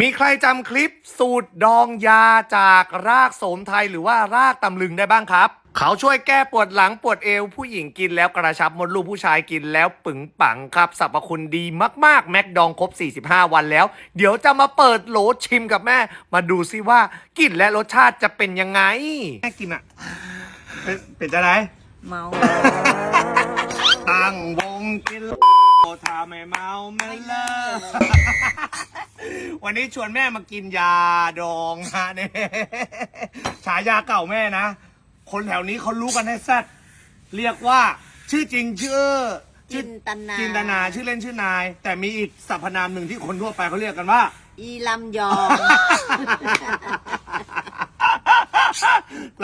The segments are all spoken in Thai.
มีใครจำคลิปสูตรดองยาจากรากโสมไทยหรือว่ารากตำลึงได้บ้างครับ เขาช่วยแก้ปวดหลังปวดเอว ผู้หญิงกินแล้วกระชับมดลูกผู้ชายกินแล้วปึงปังครับสรรพคุณดีมากๆ แม็กดองครบ 45 วันแล้ว เดี๋ยวจะมาเปิดโหลชิมกับแม่ มาดูซิว่ากลิ่นและรสชาติจะเป็นยังไง แม่กินอะเป็นเป็นจะไร เมา ตั้งวงกินเหล้า ถ้าไม่เมาไม่เลิก วันนี้ชวนแม่มากินยาดองนะเนี่ยฉายาเก่าแม่นะ คนแถวนี้เขารู้กันให้แซดเรียกว่าชื่อจริงชื่อจิชื่อนตนาจินตนาชื่อเล่นชื่อนาย แต่มีอีกสรรพนามหนึ่งที่คนทั่วไปเขาเรียกกันว่า อีลำยอง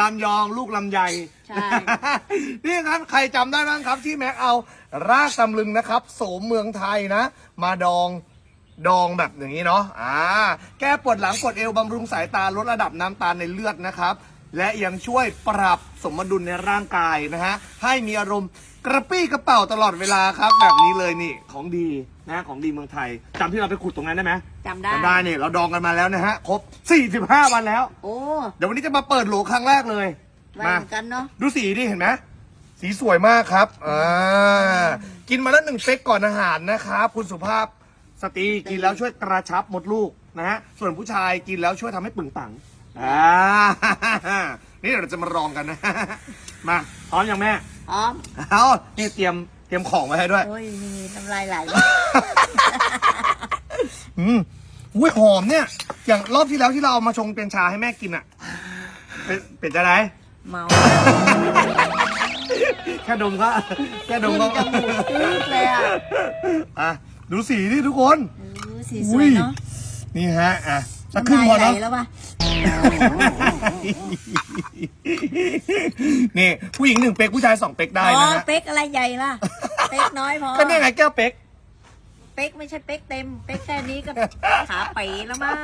ลำยองลูกลำไยใช่ นี่ครับใครจำได้บ้างครับที่แม็กเอารากตำลึงนะครับโสมเมืองไทยนะ มาดองดองแบบอย่างนี้เนาะอ่าแก้ปวดหลังปวดเอวบำรุงสายตาลดระดับน้ำตาลในเลือดนะครับ และยังช่วยปรับสมดุลในร่างกายนะฮะ ให้มีอารมณ์กระปี้กระเป๋าตลอดเวลาครับ แบบนี้เลยนี่ของดีนะของดีเมืองไทยจำที่เราไปขุดตรงนั้นได้ไหมจำได้ จำได้เนี่ยเราดองกันมาแล้วนะฮะ ครบ 45 วันแล้ว โอ้เดี๋ยววันนี้จะมาเปิดโหลครั้งแรกเลย ไว้มาเหมือนกันเนาะ ดูสีดิเห็นไหมสีสวยมากครับอ่ากินมาแล้วหนึ่งเป๊กก่อนอาหารนะครับคุณสุภาพสตรีกินแล้วช่วยกระชับมดลูกนะฮะส่วนผู้ชายกินแล้วช่วยทำให้ปึงปังอ่า นี่เดี๋ยวเราจะมาลองกันนะมาพร้อมยังแม่พร้อมเอานี่เตรียมเตรียมของไว้ให้ด้วยโอ้ยมีน้ำลายไหลอืมอุ้ยหอมเนี่ย อย่างรอบที่แล้วที่เราเอามาชงเป็นชาให้แม่กินอะ เป็นเป็นจะไรเมา แค่ดมก็แค่ดขึ้มนก็จมูกปื๊ดเลยอะอะดูสีดิทุกคนเออสีสวยเนาะนี่ฮะอะสักครึ่งพอน้ำลายไหลเนาะแล้วป่ะ นี่ผู้หญิงหนึ่งเป๊กผู้ชายสองเป๊กได้อ๋อนะฮะเป๊กอะไรใหญ่ล่ะ เป๊กน้อยพอ ก็นี่ไงแก้วเป๊ก เป๊กไม่ใช่เป๊กเต็ม เป๊กแค่นี้ก็ขาปีแล้วมั้ง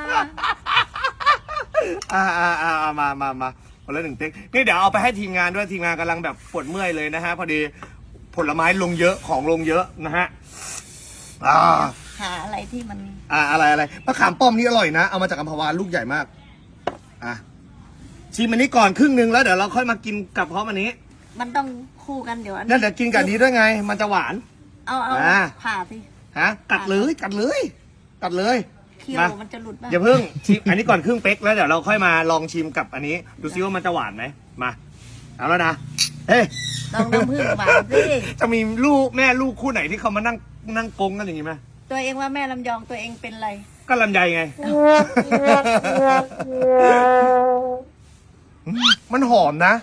อ่าอ่าอ่าเอามามามาคนละหนึ่งเป๊กนี่เดี๋ยวเอาไปให้ทีมงานด้วยทีมงานกำลังแบบปวดเมื่อยเลยนะฮะ พอดีผลไม้ลงเยอะของลงเยอะนะฮะอ่าหาอะไรที่มัน อ่าอะไรอะไรมะขามป้อมนี่อร่อยนะ เอามาจากอัมพวาลูกใหญ่มาก อะชิมอันนี้ก่อนครึ่งหนึงแล้วเดี๋ยวเราค่อยมากินกับพร้อมอันนี้มันต้องคู่กันเดี๋ยวอันนั่นเดี๋ยวกินกับอันนี้ด้วยไง มันจะหวาน เอาเอาอ่า ผ่าสิฮะกัดเลยกัดเลย กัดเลย เคี้ยวมา มันจะหลุดบ้างอย่าเพิ่งชิมอันนี้ก่อนครึ่งเป๊กแล้วเดี๋ยวเราค่อยมาลองชิมกับอันนี้ ดูซิว่ามันจะหวานไหมมาเอาแล้วนะเฮ้ยลองน้ำผึ้งหวานสิจะมีลูกแม่ลูกคู่ไหนที่เขามานั่งนั่งกงกันอย่างนี้ไหมตัวเองว่าแม่ลำยองตัวเองเป็นอะไร ก็ลำไยไง มันหอมนะ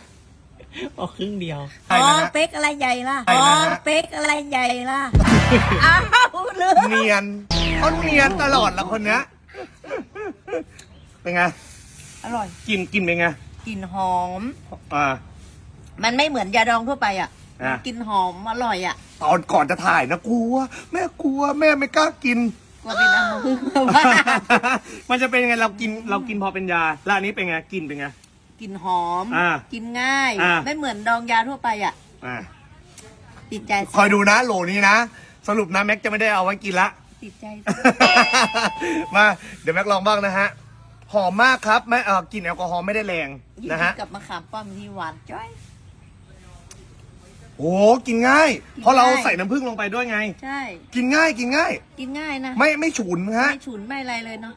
ออกครึ่งเดียวใช่อ๋อนะฮะเป๊กอะไรใหญ่ล่ะใช่อ๋อนะฮะเป๊กอะไรใหญ่ล่ะ อ้าวลืมเนียนเขาเนียนตลอดละคนเนี้ยเป็นไง อร่อย กินกินเป็นไง กลิ่นหอม อ่า มันไม่เหมือนยาดองทั่วไปอะอะ กลิ่นหอมอร่อยอะ ตอนก่อนจะถ่ายนะกลัว แม่กลัว แม่ไม่กล้ากิน กว่าเป็นอัมพฤกษ์ว่ามันจะเป็นยังไงเรากินเรากินพอเป็นยา แล้วอันนี้เป็นไงกินเป็นไง กลิ่นหอม อะกินง่าย อะไม่เหมือนดองยาทั่วไปอะอ่าติดใจสิคอยดูนะโหลนี้นะ สรุปนะแม็กจะไม่ได้เอาไว้กินละ ติดใจสิมาเดี๋ยวแม็กลองบ้างนะฮะ หอมมากครับไม่เออกลินแอลกอฮอล์ไม่ได้แรงยิ่งนะฮะ กับมะขามป้อมที่หวานจ้อย โอ้กินง่าย เพราะเรากินง่ายใส่น้ำผึ้งลงไปด้วยไง ใช่ กินง่ายกินง่าย กินง่ายนะ ไม่ไม่ฉุนฮะ ไม่ฉุนไม่อะไรเลยเนาะ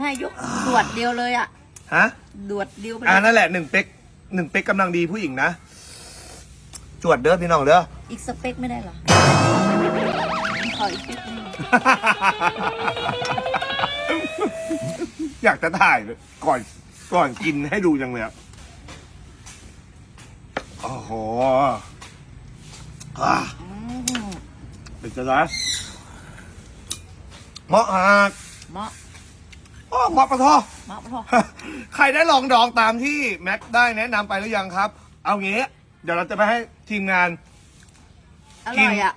น่ายกดวดเดียวเลยอะ ฮะ ดวดเดียวไปอ่าเลยนั่นแหละหนึ่งเป๊กหนึ่งเป๊กกำลังดีผู้หญิงนะ จวดเด้อพี่น้องเด้อ อีกสเปคไม่ได้เหรอ ขออีกสเปคหนึงอยากจะถ่ายก่อนก่อนกินให้ดูจังเลยอะโอ้โห อะอืมเป็นจะไรเหมาะฮะเหมาะอ้อเหมาะปะทอ เหมาะพอใครได้ลองดองตามที่แม็กได้แนะนำไปหรือยังครับ เอางี้ เดี๋ยวเราจะไปให้ทีมงาน อร่อยอะ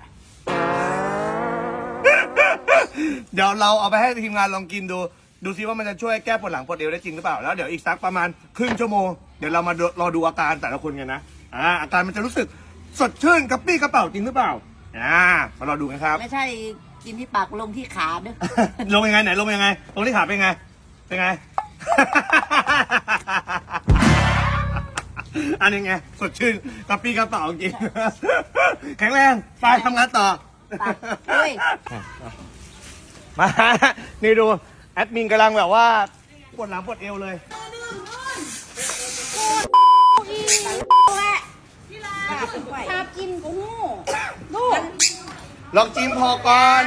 เดี๋ยวเราเอาไปให้ทีมงานลองกินดู ดูซิว่ามันจะช่วยแก้ปวดหลังปวดเอวได้จริงหรือเปล่า แล้วเดี๋ยวอีกสักประมาณครึ่งชั่วโมง เดี๋ยวเรามาดูรอดูอาการแต่ละคนกันนะ อ่า อาการมันจะรู้สึก สดชื่นกระปรี้กระเป๋าจริงหรือเปล่า อ่ามารอดูกันครับ ไม่ใช่กินที่ปากลงที่ขาเด้อ ลงยังไงไหนลงยังไง ลงที่ขาเป็นไง เป็นไง อันนี้ไงสดชื่นกระปรี้กระเป๋าจริง แข็งแรงไปทำงานต่อไปเฮ้ย มา นี่ดู แอดมินกำลังแบบว่าปวดหลังปวดเอวเลย ชอบกินกูหูลองจิ้มพอก่อน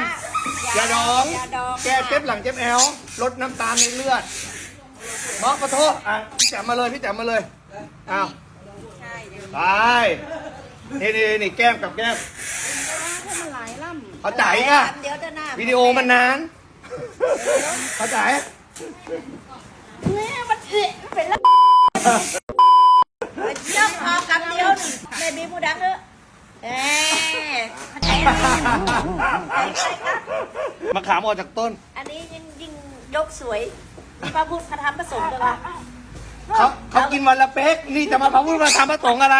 ยาดองยาดอง แก้เจ็บหลังเจ็บแอลลดน้ำตาลในเลือดมอกขอโทษอะพี่แจ๋มมาเลยพี่แจ๋มมาเลยอ้าวไปนี่นี่นี่แก้มกับแก้มเข้าใจอะเดี๋ยวจะหน้าวิดีโอมันนานเข้าใจเนี่ยมันเอะเป็นแล้วเจ้าพอกำเดียวหนึ่งในบีมูดังเออเอ๊ะเข้าใจไหมมะขามออกจากต้นอันนี้ยิ่งยิ่งยกสวยมีพระพุทธพระธรรมพระสงฆ์ด้วยล่ะเขาเขากินวันละเป๊กนี่จะมาพระพุทธมาทำพระสงฆ์อะไร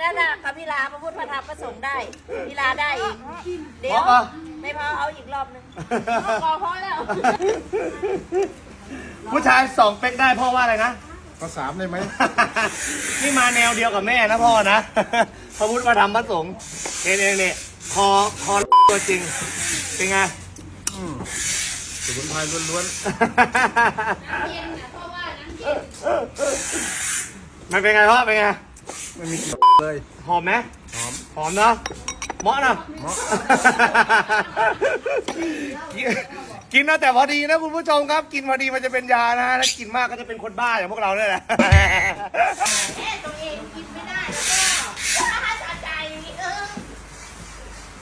นั่นน่ะพระพิลาพระพุทธพระธรรมพระสงฆ์ได้พิลาได้อีกเดี๋ยพวอปะไม่พอเอาอีกรอบหนึงพอพอแล้ว ผู้ชายสองเป๊กได้พ่อว่าอะไรนะ ภาษามได้ไหม นี่มาแนวเดียวกับแม่นะพ่อนะ พระพุทธพระธรรมพระสงฆ์เองเองเนี่ยคอคอตัวจริง เป็นไงสมุนไพรล้วนมันเป็นไงพ่อ เป็นไง ๆ ไม่มีกลิ่นเลย หอมไหมหอม หอมเนาะเหมาะนะ เหมาะ กินกินนะแต่พอดีนะคุณผู้ชมครับ กินพอดีมันจะเป็นยานะฮะถ้ากินมากก็จะเป็นคนบ้าอย่างพวกเราเนี่ยแหละตัวเองกินไม่ได้แล้วก็ถ้าสะใจอย่างนี้เออ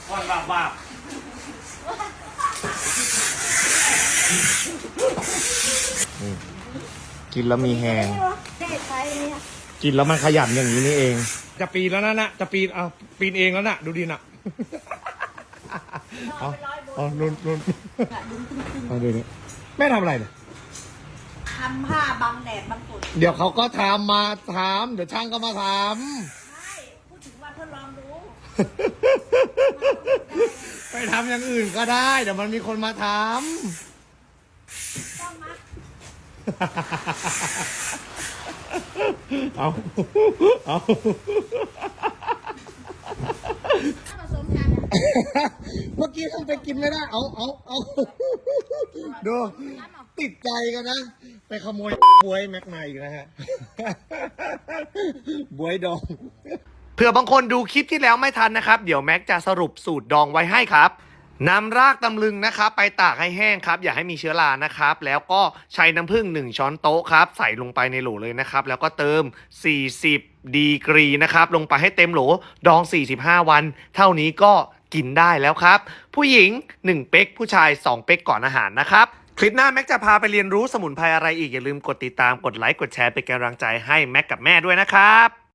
ก่อนบาปบาปกินแล้วมีแหงเด็กใครเนี่ยกินแล้วมันขยันอย่างนี้นี่เอง จะปีนแล้วนะนะจะปีนเอาปีนเองแล้วนะดูดีนะเอาเอาลุนลุนเอาดูนี่แม่ทำอะไรเนี่ยทำผ้าบังแดดบังฝนเดี๋ยวเขาก็ทำมาทำเดี๋ยวช่างก็มาทใช่พูดถึงว่าทดลองดูำ ไปทำอย่างอื่นก็ได้ เดี๋ยวมันมีคนมาทต้องมาำเอา เอา ผสมกัน เมื่อกี้ทำไปกินไม่ได้ เอาเอาเอาดู ติดใจกันนะ ไปขโมยบวยแม็กไนอีกนะฮะบวยดอง เผื่อบางคนดูคลิปที่แล้วไม่ทันนะครับ เดี๋ยวแม็กจะสรุปสูตรดองไว้ให้ครับนำรากตำลึงนะครับ ไปตากให้แห้งครับ อย่าให้มีเชื้อรานะครับ แล้วก็ใช้น้ำผึ้ง1ช้อนโต๊ะครับ ใส่ลงไปในโหลเลยนะครับ แล้วก็เติม 40 ดีกรีนะครับ ลงไปให้เต็มโหลดอง 45 วัน เท่านี้ก็ กินได้แล้วครับ ผู้หญิง 1 เป๊กผู้ชาย 2 เป๊กก่อนอาหารนะครับ คลิปหน้าแม็กจะพาไปเรียนรู้สมุนไพรอะไรอีกอย่าลืมกดติดตามกดไลค์กดแชร์เป็นกำลังใจให้แม็กกับแม่ด้วยนะครับ